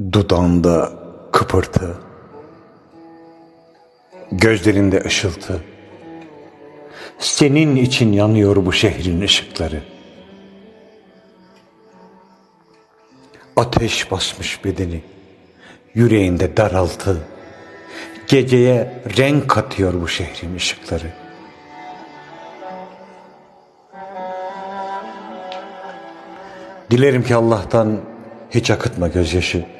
Dudağında kıpırtı, gözlerinde ışıltı. Senin için yanıyor bu şehrin ışıkları. Ateş basmış bedeni, yüreğinde daraltı. Geceye renk katıyor bu şehrin ışıkları. Dilerim ki Allah'tan hiç akıtma gözyaşı.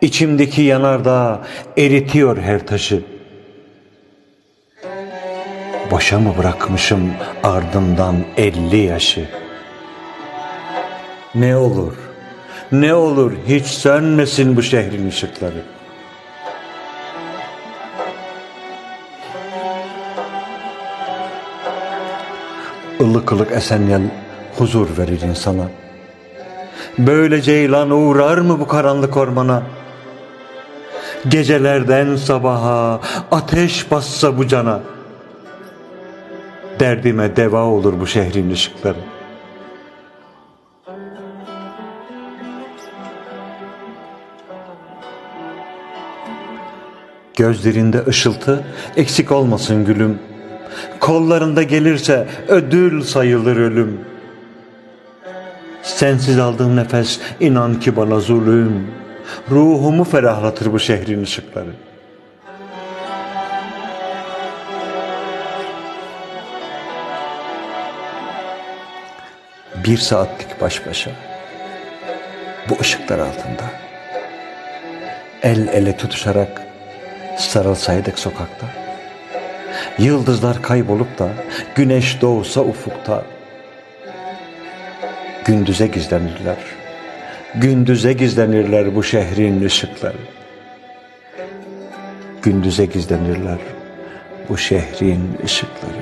İçimdeki yanardağ eritiyor her taşı. Boşa mı bırakmışım ardından elli yaşı? Ne olur, ne olur hiç sönmesin bu şehrin ışıkları. ılık ılık esen yel huzur verir insana. Böyle ceylan uğrar mı bu karanlık ormana? Gecelerden sabaha ateş bassa bu cana. Derdime deva olur bu şehrin ışıkları. Gözlerinde ışıltı eksik olmasın gülüm. Kollarında gelirse ödül sayılır ölüm. Sensiz aldığım nefes inan ki bana zulüm. Ruhumu ferahlatır bu şehrin ışıkları. Bir saatlik baş başa bu ışıklar altında el ele tutuşarak sarılsaydık sokakta. Yıldızlar kaybolup da güneş doğsa ufukta gündüze gizlenirler. Gündüze gizlenirler bu şehrin ışıkları. Gündüze gizlenirler bu şehrin ışıkları.